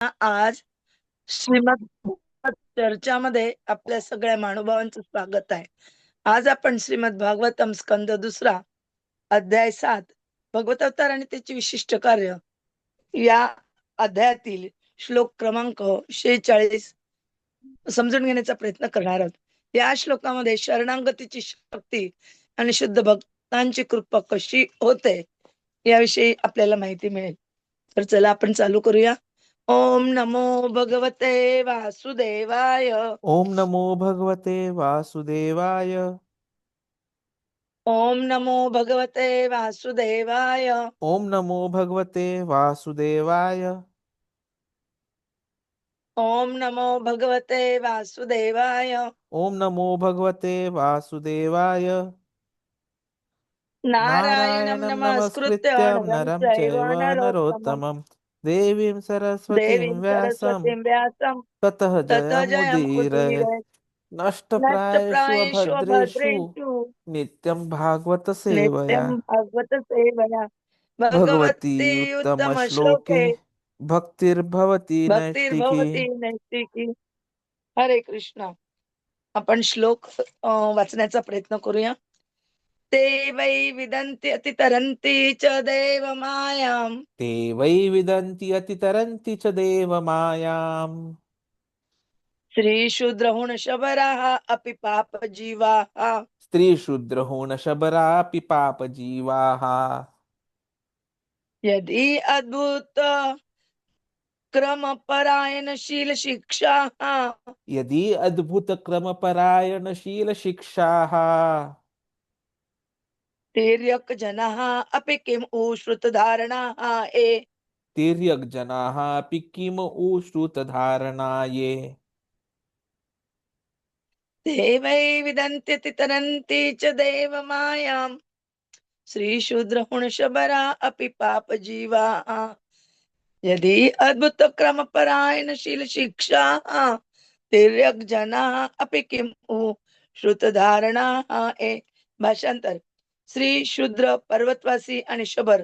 आज श्रीमद चर्चामध्ये आपल्या सगळ्या महानुभावांचं स्वागत आहे. आज आपण श्रीमद भागवतम स्कंद दुसरा अध्याय सात भगवत अवतार आणि त्याचे विशिष्ट कार्य या अध्यायातील श्लोक क्रमांक शेचाळीस समजून घेण्याचा प्रयत्न करणार आहोत. या श्लोकामध्ये शरणांगतीची शक्ती आणि शुद्ध भक्तांची कृपा कशी होते याविषयी आपल्याला माहिती मिळेल. तर चला आपण चालू करूया. ओम नमो भगवते वासुदेवाय। ओम नमो भगवते वासुदेवाय। ओम नमो भगवते वासुदेवाय। ओम नमो भगवते वासुदेवाय। ओम नमो भगवते वासुदेवाय। ओम नमो भगवते वासुदेवाय। नारायणं नमस्कृत्य नरं चैव नरोत्तमं नरोत्तमं देवीं सरस्वतीं देवीं व्यासं सरस्वतीं व्यासं ततः ततः जयमुदीरये नित्यं भागवत सेवया। नित्यं भागवत सेवया। भगवती भगवती उत्तमश्लोके उत्तमश्लोके भक्तिर्भवती भक्तिर्भवती नैष्टिकी नैष्टिकी हरे कृष्ण आपण श्लोक अं, वाचण्याचा प्रयत्न करूया. ते वै विदन्ति अतितरन्ति च देवमायां ते वै विदन्ति अतितरन्ति च देवमायाम्। श्रीशूद्रहुणशबराः अपि पापजीवाः। स्त्रीशूद्रहोणशबरापि पापजीवाः। यदि अद्भुत क्रमपरायणशील शिक्षाः यदि अद्भुतक्रमपरायणशीलशिक्षाः तिर्यक् जनाः अपि किम् उश्रुतधारणाः ए तिर्यग्जनाः अपि किम उश्रुतधारणाये ते वै विदन्त्यतितरन्ति च देवमायाम्। श्रीशूद्रहुणशबरा अपि पापजीवाः। यदि अद्भुतक्रमपरायणशील शिक्षाः तिर्यक् जनाः अपि किम् श्रुतधारणाः ए भाषांतर श्री शूद्र पर्वतवासी आणि शबर.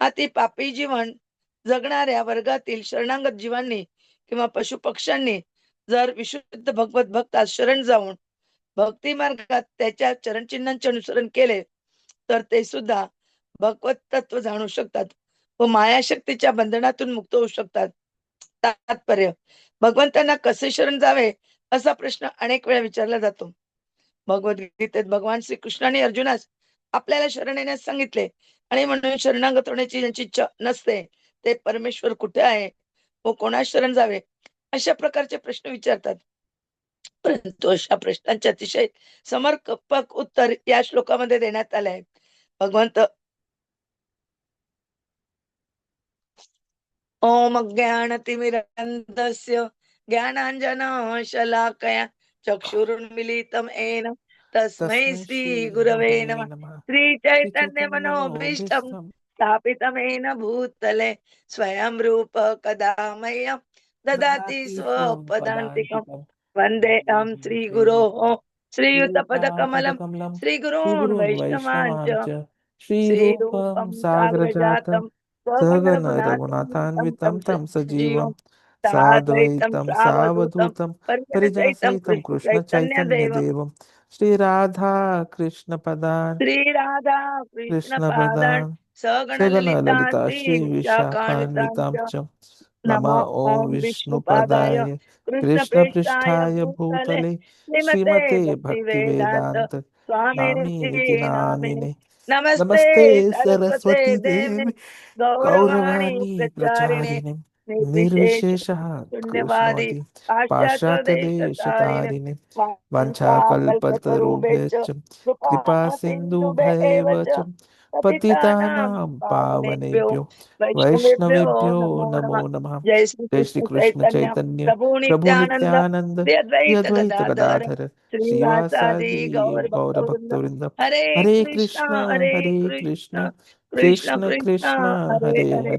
अति पापी जीवन जगणाऱ्या वर्गातील शरणागत जीवांनी किंवा पशुपक्ष्यांनी जर विशुद्ध भगवत भक्तात शरण जाऊन भक्ती मार्गात त्याच्या चरणचिन्हांचे अनुसरण केले तर ते सुद्धा भगवत तत्व जाणू शकतात व मायाशक्तीच्या बंधनातून मुक्त होऊ शकतात. तात्पर्य भगवंतांना कसे शरण जावे असा प्रश्न अनेक वेळा विचारला जातो. भगवद्गीतेत भगवान श्रीकृष्णाने अर्जुनास आपल्याला शरण येण्यास सांगितले. आणि म्हणून शरणागत होण्याची ज्यांची इच्छा नसते ते परमेश्वर कुठे आहे? व कोणास शरण जावे? अशा प्रकारचे प्रश्न विचारतात. परंतु अशा प्रश्नांचे अतिशय समर्पक उत्तर या श्लोकामध्ये देण्यात आले आहे. भगवंत ओम ज्ञानतिमिरन्दस्य ज्ञानाञ्जन शलाकया चक्षुरुन्मिलितं येन तस्मै श्री गुरवे नमः। श्री चैतन्य मनोभीष्टं स्थापितमेन भूतले स्वयं रूप कदा मह्यं ददाति स्वपदान्तिकं। वन्देऽहं श्रीगुरोः श्रीयुतपदकमलं श्रीगुरून् वैष्णवाञ्च श्रीरूपं सागरजातं सगन रघुनाथान्वितं तं सजीवं। साद्वैतं सावधूतं परिजनसहितं कृष्णचैतन्यदेवं। श्रीराधा कृष्णपदान् श्रीराधा कृष्णपादान् कृष्णपदान् सगणललिता सगनललिता श्रीविशाखान्वितां च नमः ॐ विष्णुपदाय कृष्णपृष्ठाय भूतले. श्रीमते भक्तिवेदान्त. स्वामिनिति नामिने. नमस्ते सरस्वती देवी. गौरवाणी प्रचारिणे. निर्विशेषः शून्यवादी कृष्णवादी पाश्चात्यदेशतारिणे वञ्चाकल्पतरुभ्यश्च कृपा सिन्धुभ्येव च पतितानां पावनेभ्यो वैष्णवेभ्यो नमो नमः। जय जय श्री कृष्ण चैतन्य। प्रभु अद्वैत अद्वैत गदाधर श्रीवासादि श्रीवासादि गौर गौर भक्तवृंद भक्तवृंद हरे कृष्ण हरे कृष्ण। कृष्ण। कृष्ण हरे। हरे।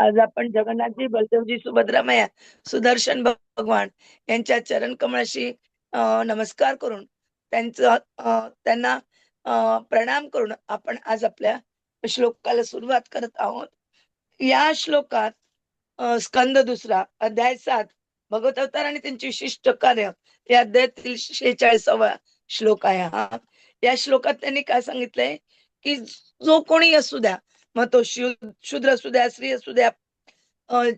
आज आपण जगन्नाथजी बलदेवजी सुभद्रामया सुदर्शन भगवान यांच्या चरण कमळाशी नमस्कार करून त्यांचं त्यांना प्रणाम करून आपण आज आपल्या श्लोकाला सुरुवात करत आहोत. या श्लोकात स्कंद दुसरा अध्याय सात भगवत अवतार आणि त्यांचे विशिष्ट कार्य या अध्यायातील शेहेचाळीसावा श्लोक आहे हा. या श्लोकात त्यांनी काय सांगितलंय? की जो कोणी असू द्या मग तो शिव शूद्र असू द्या स्त्री असू द्या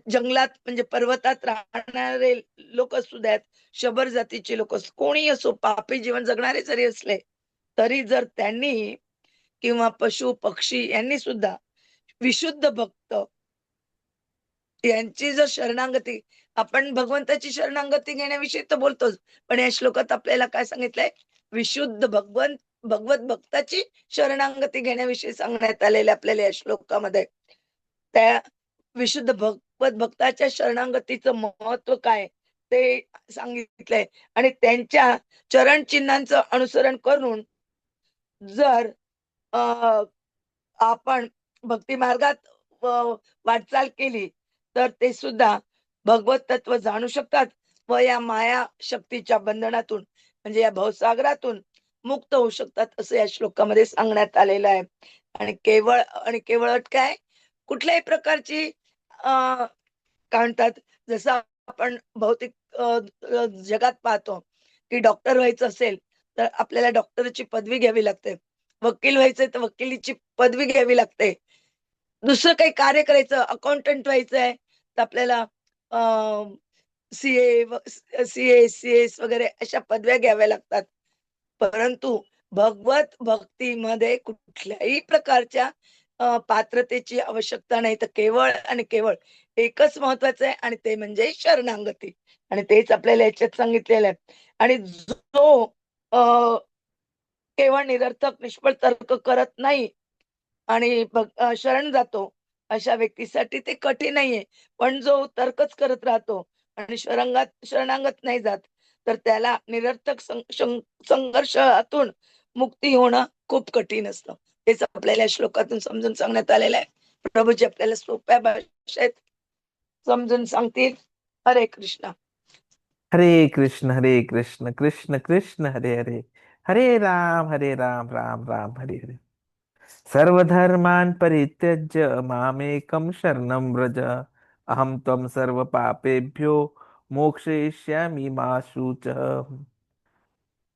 जंगलात म्हणजे पर्वतात राहणारे लोक असू द्यात शबर जातीचे लोक कोणी असो पापी जीवन जगणारे जरी असले तरी जर त्यांनी किंवा पशु पक्षी यांनी सुद्धा विशुद्ध भक्त यांची जर शरणागती आपण भगवंताची शरणागती घेण्याविषयी तर बोलतोच पण या श्लोकात आपल्याला काय सांगितलंय? विशुद्ध भगवंत भगवत भक्ताची शरणांगती घेण्याविषयी सांगण्यात आलेले आपल्याला या श्लोकामध्ये. त्या विशुद्ध भगवत भक्ताच्या शरणागतीचं महत्त्व काय ते सांगितलंय. आणि त्यांच्या चरण चिन्हांचं अनुसरण करून जर आपण भक्ती मार्गात वाटचाल केली तर ते सुद्धा भगवत तत्व जाणू शकतात व या माया शक्तीच्या बंधनातून म्हणजे या भवसागरातून मुक्त होऊ शकतात असं या श्लोकामध्ये सांगण्यात आलेलं आहे. आणि केवळ आणि केवळ अट काय कुठल्याही प्रकारची अ, काय म्हणतात जसं आपण भौतिक जगात पाहतो की डॉक्टर व्हायचं असेल तर आपल्याला डॉक्टरची पदवी घ्यावी लागते. वकील व्हायचंय तर वकिलीची पदवी घ्यावी लागते. दुसरं काही कार्य करायचं अकाउंटंट व्हायचंय तर आपल्याला सीए सीए सीएस वगैरे अशा पदव्या घ्याव्या लागतात. परंतु भगवत भक्तीमध्ये कुठल्याही प्रकारच्या पात्रतेची आवश्यकता नाही. तर केवळ आणि केवळ एकच महत्वाचं आहे आणि ते म्हणजे शरणागती. आणि तेच आपल्याला याच्यात सांगितलेलं आहे. आणि जो केवळ निरर्थक निष्फळ तर्क करत नाही आणि शरण जातो अशा व्यक्तीसाठी ते कठीण नाहीये. पण जो तर्कच करत राहतो आणि शरंगात शरणागत नाही जात तर त्याला निरर्थक सं- संघर्षातून मुक्ती होणं खूप कठीण असतं. हेच आपल्याला श्लोकातून समजून सांगण्यात आलेलं आहे. प्रभूजी आपल्याला सोप्या भाषेत समजून सांगतील. हरे कृष्ण. हरे कृष्ण हरे कृष्ण कृष्ण कृष्ण हरे हरे. हरे राम हरे राम राम राम हरे हरे. सर्वधर्मान् परित्यज्य मामेकं शरणं व्रज. अहं त्वं सर्वपापेभ्यो मोक्षयिष्यामि मा शूच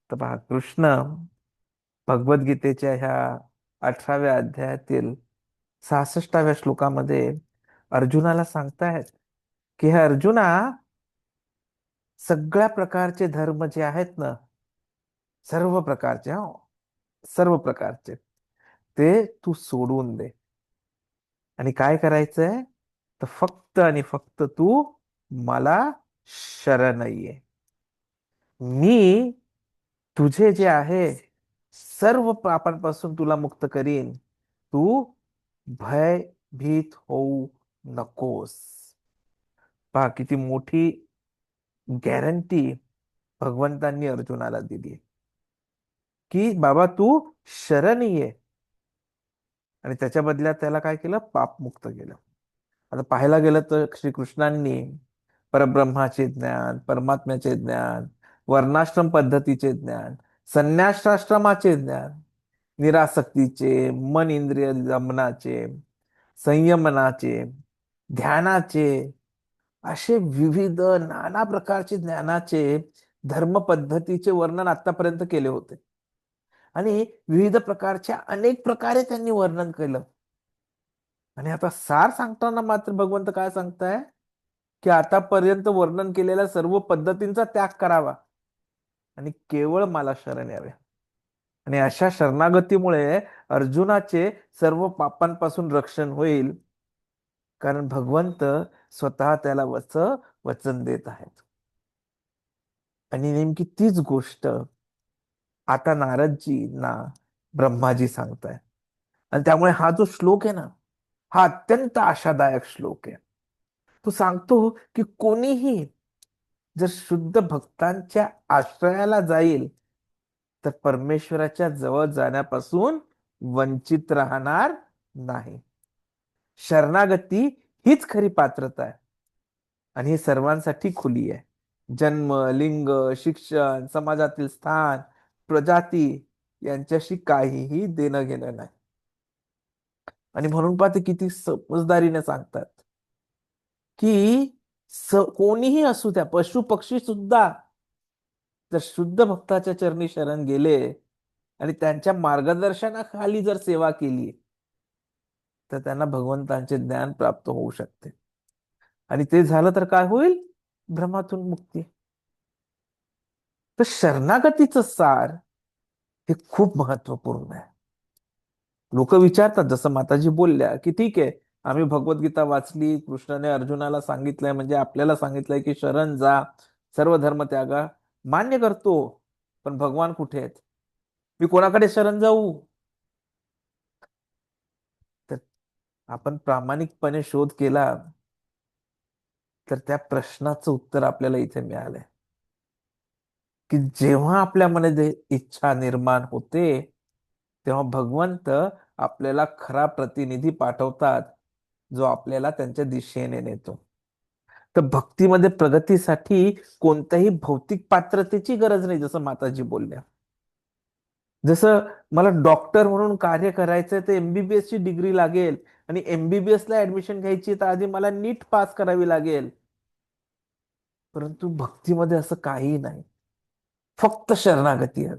तर पहा कृष्ण भगवद्गीतेच्या ह्या अठराव्या अध्यायातील सहासष्टाव्या श्लोकामध्ये अर्जुनाला सांगतायत की हे अर्जुना सगळ्या प्रकारचे धर्म जे आहेत ना सर्व प्रकारचे हो सर्व प्रकारचे ते तू सोडून दे. आणि काय करायचंय? तर फक्त आणि फक्त तू मला शरण ये मी तुझे जे आहे सर्व पापांपासून तुला मुक्त करीन. तू भयभीत होऊ नकोस. पहा किती मोठी गॅरंटी भगवंतांनी अर्जुनाला दिली की बाबा तू शरण ये आणि त्याच्या बदल्यात त्याला काय केलं? पापमुक्त केलं. आता पाहायला गेलं तर श्रीकृष्णांनी परब्रह्माचे ज्ञान परमात्म्याचे ज्ञान वर्णाश्रम पद्धतीचे ज्ञान संन्यासाश्रमाचे ज्ञान निरासक्तीचे मन इंद्रिय दमनाचे संयमनाचे ध्यानाचे असे विविध नाना प्रकारचे ज्ञानाचे धर्म पद्धतीचे वर्णन आतापर्यंत केले होते. आणि विविध प्रकारच्या अनेक प्रकारे त्यांनी वर्णन केलं. आणि आता सार सांगताना मात्र भगवंत काय सांगताय? की आतापर्यंत वर्णन केलेल्या सर्व पद्धतींचा त्याग करावा. आणि केवळ मला शरण यावे. आणि अशा शरणागतीमुळे अर्जुनाचे सर्व पापांपासून रक्षण होईल. कारण भगवंत स्वतः त्याला वच वचन देत आहेत. आणि नेमकी तीच गोष्ट आता नारदजींना ब्रह्माजी सांगताय आणि त्यामुळे हा जो श्लोक आहे ना हा अत्यंत आशादायक श्लोक आहे. तो सांगतो की कोणीही जर शुद्ध भक्तांच्या आश्रयाला जाईल तर परमेश्वराच्या जवळ जाण्यापासून वंचित राहणार नाही. शरणागती हीच खरी पात्रता आहे. आणि ही सर्वांसाठी खुली आहे. जन्म लिंग शिक्षण समाजातील स्थान प्रजाती यांच्याशी काहीही देणं घेणं नाही. आणि म्हणून पाहते किती समजदारीने सांगतात. की स कोणीही असू द्या पशु पक्षी सुद्धा जर शुद्ध भक्ताच्या चरणी शरण गेले आणि त्यांच्या मार्गदर्शनाखाली जर सेवा केली तर त्यांना भगवंतांचे ज्ञान प्राप्त होऊ शकते. आणि ते झालं तर काय होईल? भ्रमातून मुक्ती. तर शरणागतीचं सार हे खूप महत्त्वपूर्ण आहे. लोक विचारतात जसं माताजी बोलल्या की ठीक आहे आम्ही भगवद्गीता वाचली कृष्णाने अर्जुनाला सांगितलंय म्हणजे आपल्याला सांगितलंय की शरण जा सर्व धर्म त्यागा. मान्य करतो पण भगवान कुठे आहेत? मी कोणाकडे शरण जाऊ? तर आपण प्रामाणिकपणे शोध केला तर त्या प्रश्नाचं उत्तर आपल्याला इथे मिळालंय. की जेव्हा आपल्या मनात इच्छा निर्माण होते तेव्हा भगवंत आपल्याला खरा प्रतिनिधी पाठवतात. जो आपल्याला त्यांच्या दिशेने नेतो. तर भक्तीमध्ये प्रगतीसाठी कोणत्याही भौतिक पात्रतेची गरज नाही जसं माताजी बोलल्या. जसं मला डॉक्टर म्हणून कार्य करायचंय तर एमबीबीएस ची डिग्री लागेल आणि एमबीबीएस ला ऍडमिशन घ्यायची तर आधी मला नीट पास करावी लागेल. परंतु भक्तीमध्ये असं काही नाही. फक्त शरणागती आहे.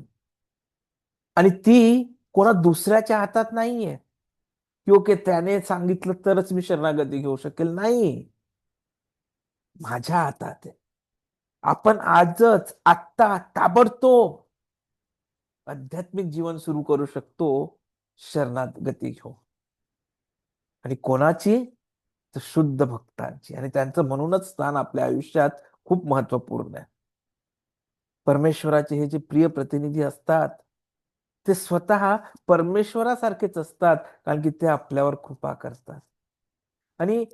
आणि ती कोणा दुसऱ्याच्या हातात नाहीये. ओके त्याने सांगितलं तरच मी शरणागती घेऊ शकेल. नाही. माझ्या हातात आहे. आपण आजच आत्ता ताबडतोब आध्यात्मिक जीवन सुरू करू शकतो शरणागती घेऊ. आणि कोणाची? तर शुद्ध भक्तांची. आणि त्यांचं म्हणूनच स्थान आपल्या आयुष्यात खूप महत्त्वपूर्ण आहे. परमेश्वराचे हे जे प्रिय प्रतिनिधी असतात ते स्वतः परमेश्वरासारखेच असतात कारण की ते आपल्यावर कृपा करतात. आणि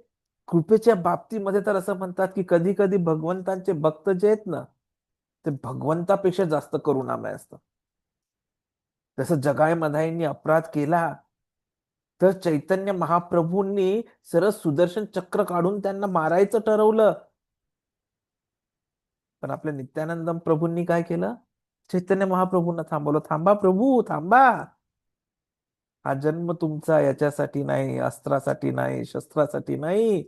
कृपेच्या बाबतीमध्ये तर असं म्हणतात की कधी कधी भगवंतांचे भक्त जे आहेत ना ते भगवंतापेक्षा जास्त करुणामय असतात. जसं जगाय मधाईंनी अपराध केला तर चैतन्य महाप्रभूंनी सरळ सुदर्शन चक्र काढून त्यांना मारायचं ठरवलं. पण आपल्या नित्यानंद प्रभूंनी काय केलं? चैतन्य महाप्रभूंना थांबवलं. थांबा प्रभू थांबा. हा जन्म तुमचा याच्यासाठी नाही अस्त्रासाठी नाही शस्त्रासाठी नाही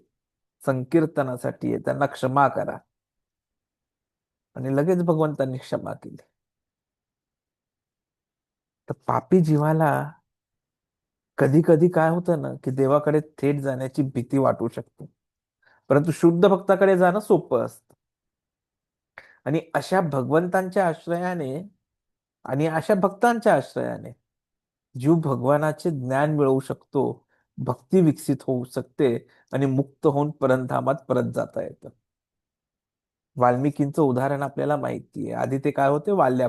संकीर्तनासाठी आहे. त्यांना क्षमा करा. आणि लगेच भगवंतांनी क्षमा केली. तर पापी जीवाला कधी कधी काय होतं ना की देवाकडे थेट जाण्याची भीती वाटू शकते. परंतु शुद्ध भक्ताकडे जाणं सोपं असतं. आणि अशा भगवंतांच्या आश्रयाने आणि अशा भक्तांच्या आश्रयाने जीव भगवानाचे ज्ञान मिळवू शकतो भक्ती विकसित होऊ शकते आणि मुक्त होऊन परंधामात परत जाता येतं. वाल्मिकींचं उदाहरण आपल्याला माहिती आहे. आधी ते काय होते? वाल्या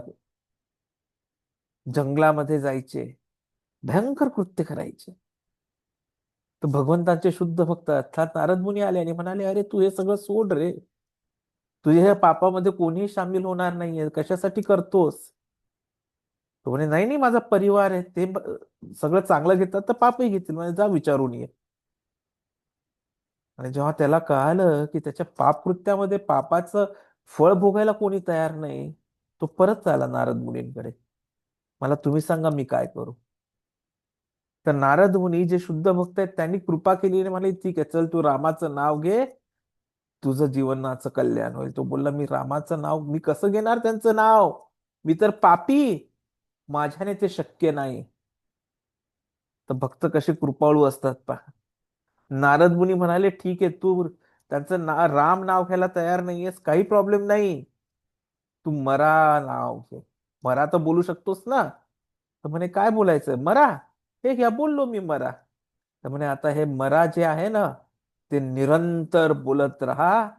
जंगलामध्ये जायचे. भयंकर कृत्य करायचे. तर भगवंतांचे शुद्ध भक्त अर्थात नारद मुनी आले आणि म्हणाले अरे तू हे सगळं सोड रे. तुझ्या ह्या पापामध्ये कोणीही सामील होणार नाहीये. कशासाठी करतोस? तो म्हणे नाही नाही माझा परिवार आहे. ते सगळं चांगलं घेतात तर पापही घेतील. म्हणजे जा विचारून ये. आणि जेव्हा त्याला कळालं की त्याच्या पापकृत्यामध्ये पापाचं फळ भोगायला कोणी तयार नाही तो परत आला नारद मुनींकडे. मला तुम्ही सांगा मी काय करू? तर नारद मुनी जे शुद्ध भक्त आहेत त्यांनी कृपा केली आणि म्हणाले ठीक आहे चल तू रामाचं नाव घे तुझं जीवनाचं कल्याण होईल. तो बोलला मी रामाचं नाव मी कसं घेणार त्यांचं नाव? मी तर पापी. माझ्याने ते शक्य नाही. तर भक्त कसे कृपाळू असतात पहा. नारद मुनी म्हणाले ठीक आहे तू त्यांचं ना राम नाव घ्यायला तयार नाहीयेस काही प्रॉब्लेम नाही. तू मरा नाव घे. मरा तर बोलू शकतोस ना. तर म्हणे काय बोलायचं मरा. हे घ्या बोललो मी मरा. तर म्हणे आता हे मरा जे आहे ना ते निरंतर बोलत राहा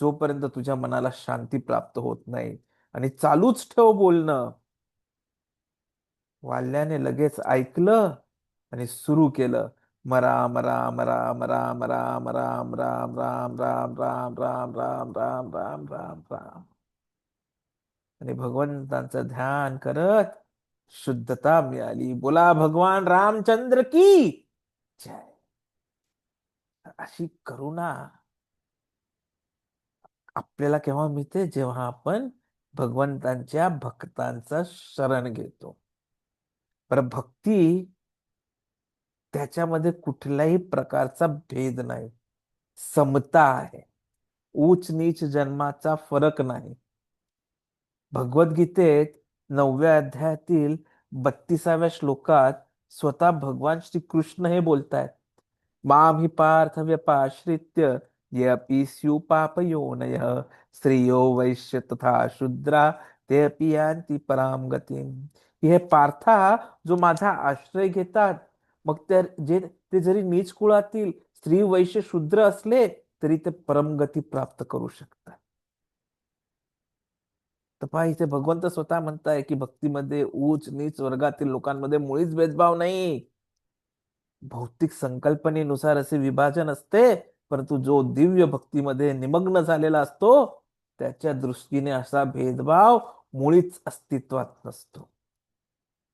जोपर्यंत तुझ्या मनाला शांती प्राप्त होत नाही आणि चालूच ठेव बोलणं वाल्याने लगेच ऐकलं आणि सुरू केलं राम राम राम राम राम राम राम राम राम राम राम राम राम राम राम राम आणि भगवंतांचं ध्यान करत शुद्धता मिळाली बोला भगवान रामचंद्र की जय अशी करुणा आपल्याला केव्हा मिळते? जेव्हा आपण भगवंतांच्या भक्तांचा शरण घेतो. पर भक्ती त्याच्यामध्ये कुठल्याही प्रकारचा भेद नाही. समता आहे. उच नीच जन्माचा फरक नाही. भगवद्गीतेत नवव्या अध्यायातील बत्तीसाव्या श्लोकात स्वतः भगवान श्री कृष्ण हे बोलतायत. मां हि पार्थ व्यपाश्रित्य ये अपि स्यु स्त्रियो वैश्य तथा शूद्रा ते अपि यान्ति पराम गतीम। हे पार्था जो माझा आश्रय घेतात मग त्या जे ते जरी नीच कुळातील स्त्री वैश्य शूद्र असले तरी ते परमगती प्राप्त करू शकतात. तर पहा इथे भगवंत स्वतः म्हणताय की भक्तीमध्ये ऊच नीच वर्गातील लोकांमध्ये मुळीच भेदभाव नाही. भौतिक संकल्पनेनुसार असे विभाजन असते परंतु जो दिव्य भक्तीमध्ये निमग्न झालेला असतो त्याच्या दृष्टीने असा भेदभाव मुळीच अस्तित्वात नसतो.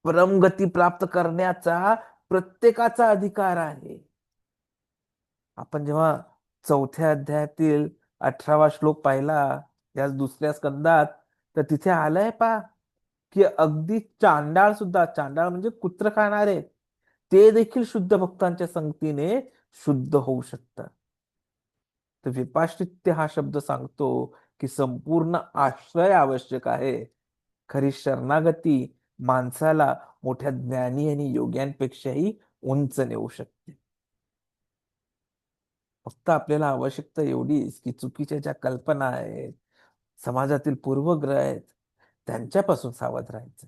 परमगती प्राप्त करण्याचा प्रत्येकाचा अधिकार आहे. आपण जेव्हा चौथ्या अध्यायातील अठरावा श्लोक पाहिला याच दुसऱ्या स्कंदात तर तिथे आलंय पा की अगदी चांडाळ सुद्धा चांडाळ म्हणजे कुत्र खाणारे ते देखील शुद्ध भक्तांच्या संगतीने शुद्ध होऊ शकतात. तर विपाश्चित्य हा शब्द सांगतो की संपूर्ण आश्रय आवश्यक आहे. खरी शरणागती माणसाला मोठ्या ज्ञानी आणि योग्यांपेक्षाही उंच नेऊ शकते. फक्त आपल्याला आवश्यकता एवढीच की चुकीच्या ज्या कल्पना आहेत समाजातील पूर्वग्रह आहेत त्यांच्यापासून सावध राहायचं.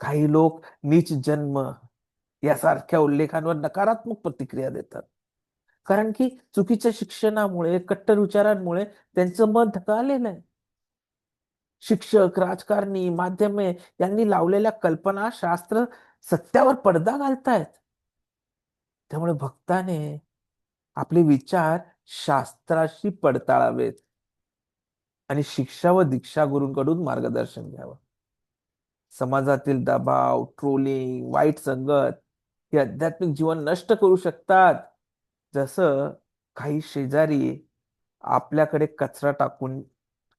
काही लोक नीच जन्म यासारख्या उल्लेखांवर नकारात्मक प्रतिक्रिया देतात. कारण की चुकीच्या शिक्षणामुळे कट्टर विचारांमुळे त्यांचं मत ढकललेलं आहे. शिक्षक राजकारणी माध्यमे यांनी लावलेल्या कल्पना शास्त्र सत्यावर पडदा घालतायत. त्यामुळे भक्ताने आपले विचार शास्त्राशी पडताळावेत आणि शिक्षा व दीक्षा गुरूंकडून मार्गदर्शन घ्यावं. समाजातील दबाव ट्रोलिंग वाईट संगत हे आध्यात्मिक जीवन नष्ट करू शकतात. जसं काही शेजारी आपल्याकडे कचरा टाकून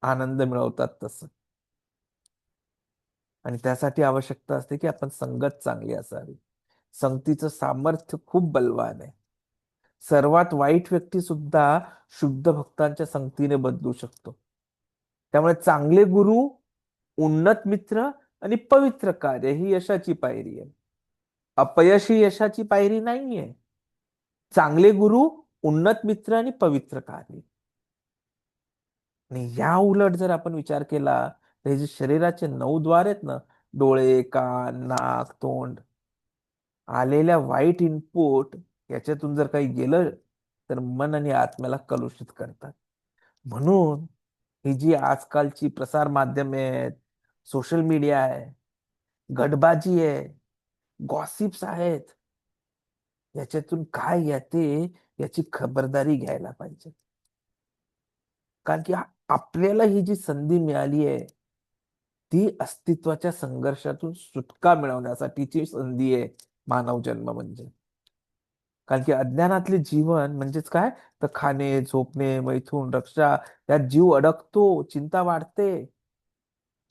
आनंद मिळवतात तसं. आणि त्यासाठी आवश्यकता असते की आपण संगत चांगली असावी. संगतीचं सामर्थ्य खूप बलवान आहे. सर्वात वाईट व्यक्ती सुद्धा शुद्ध भक्तांच्या संगतीने बदलू शकतो. त्यामुळे चांगले गुरु उन्नत मित्र आणि पवित्र कार्य ही यशाची पायरी आहे. अपयशी यशाची पायरी नाहीये. चांगले गुरु उन्नत मित्र आणि पवित्र कार्य आणि या उलट जर आपण विचार केला तर हे जे शरीराचे नऊ द्वार आहेत ना डोळे कान नाक तोंड आलेल्या वाईट इनपुट याच्यातून जर काही गेलं तर मन आणि आत्म्याला कलुषित करतात. म्हणून ही जी आजकालची प्रसार माध्यमे आहेत सोशल मीडिया आहे गडबाजी आहे गॉसिप्स आहेत. याच्यातून काय येते याची खबरदारी घ्यायला पाहिजे. कारण की आपल्याला ही जी संधी मिळाली आहे ती अस्तित्वाच्या संघर्षातून सुटका मिळवण्यासाठीची संधी आहे मानव जन्म म्हणजे. कारण की अज्ञानातले जीवन म्हणजेच काय? तर खाणे झोपणे मैथून रक्षा यात जीव अडकतो चिंता वाढते.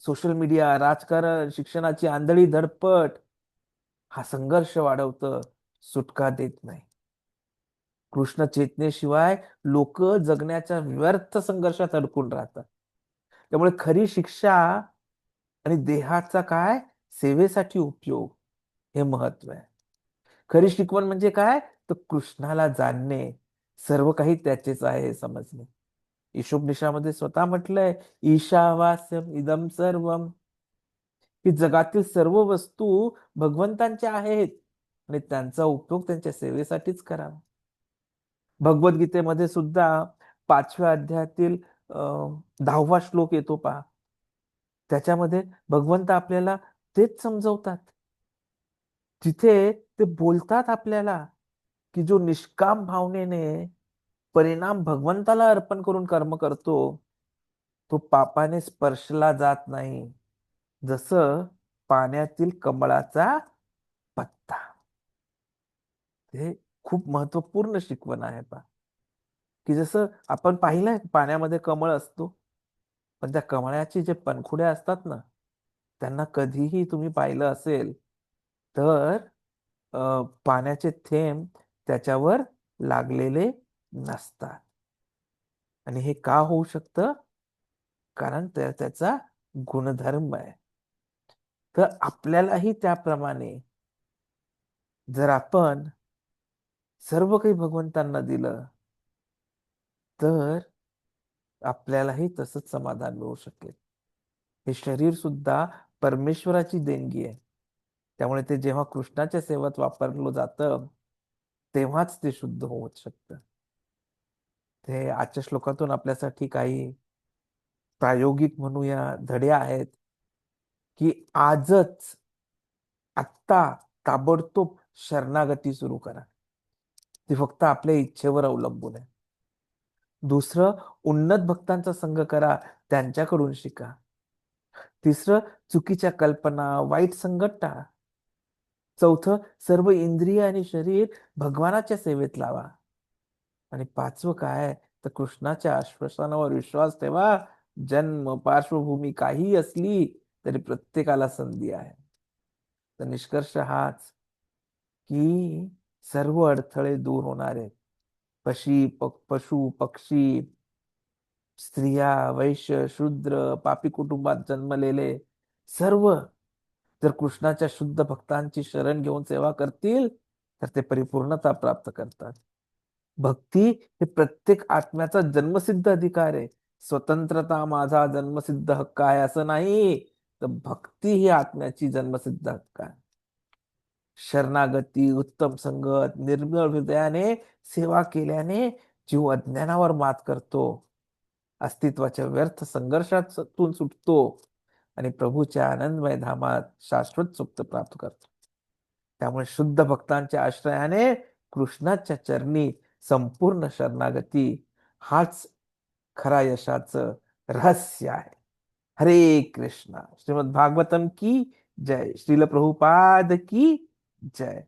सोशल मीडिया राजकारण शिक्षणाची आंधळी धडपट हा संघर्ष वाढवतं सुटका देत नाही. कृष्ण चेतनेशिवाय लोक जगण्याच्या व्यर्थ संघर्षात अडकून राहतात. त्यामुळे खरी शिक्षा आणि देहाचा काय? सेवेसाठी उपयोग हे महत्त्व आहे. खरी शिकवण म्हणजे काय? तर कृष्णाला जाणणे. सर्व काही त्याचेच आहे हे समजणे. ईशोपनिषामध्ये स्वतः म्हटलंय ईशावास्यम इदम सर्वम. की जगातील सर्व वस्तू भगवंतांच्या आहेत आणि त्यांचा उपयोग त्यांच्या सेवेसाठीच करावा. भगवद्गीतेमध्ये सुद्धा पाचव्या अध्यायातील दहावा श्लोक येतो पहा. त्याच्यामध्ये भगवंत आपल्याला तेच समजवतात. तिथे ते बोलतात आपल्याला की जो निष्काम भावनेने परिणाम भगवंताला अर्पण करून कर्म करतो तो पापाने स्पर्शला जात नाही. जसं पाण्यातील कमळाचा पत्ता. हे खूप महत्त्वपूर्ण शिकवण आहे पा की जसं आपण पाहिलंय पाण्यामध्ये कमळ असतो पण त्या कमळाचे जे पंखुड्या असतात ना त्यांना कधीही तुम्ही पाहिलं असेल तर पाण्याचे थेंब त्याच्यावर लागलेले नसतात. आणि हे का होऊ शकतं? कारण त्या त्याचा गुणधर्म आहे. तर आपल्यालाही त्याप्रमाणे जर आपण सर्व काही भगवंतांना दिलं तर आपल्यालाही तसंच समाधान मिळू शकेल. हे शरीर सुद्धा परमेश्वराची देणगी आहे. त्यामुळे ते जेव्हा कृष्णाच्या सेवेत वापरलं जातं तेव्हाच ते शुद्ध होत शकतं. ते आजच्या श्लोकातून आपल्यासाठी काही प्रायोगिक म्हणूया धडे आहेत. की आजच आत्ता ताबडतोब शरणागती सुरू करा. ती फक्त आपल्या इच्छेवर अवलंबून आहे. दुसरं उन्नत भक्तांचा संग करा त्यांच्याकडून शिका. तिसरं चुकीच्या कल्पना वाईट संगत टाळा. चौथं सर्व इंद्रिय आणि शरीर भगवानाच्या सेवेत लावा. आणि पाचवं काय? तर कृष्णाच्या आश्वासनावर विश्वास ठेवा. जन्म पार्श्वभूमी काही असली तरी प्रत्येकाला संधी आहे. तर निष्कर्ष हाच की सर्व अडथळे दूर होणार आहेत. पशी पशु पक्षी स्त्रिया वैश्य शूद्र पापी कुटुंबात जन्मलेले सर्व जर कृष्णाच्या शुद्ध भक्तांची शरण घेऊन सेवा करतील तर ते परिपूर्णता प्राप्त करतात. भक्ती हे प्रत्येक आत्म्याचा जन्मसिद्ध अधिकार आहे. स्वतंत्रता माझा जन्मसिद्ध हक्क आहे असं नाही. तर भक्ती ही आत्म्याची जन्मसिद्ध हक्क आहे शरणागती उत्तम संगत निर्मळ हृदयाने सेवा केल्याने जीव अज्ञानावर मात करतो. अस्तित्वाच्या व्यर्थ संघर्षातून सुटतो आणि प्रभूच्या आनंदमय धामात शाश्वत सुप्त प्राप्त करतो. त्यामुळे शुद्ध भक्तांच्या आश्रयाने कृष्णाच्या चरणी संपूर्ण शरणागती हाच खरा यशाचं रहस्य आहे. हरे कृष्णा। श्रीमद भागवतम की जय। श्रील प्रभुपाद की जय।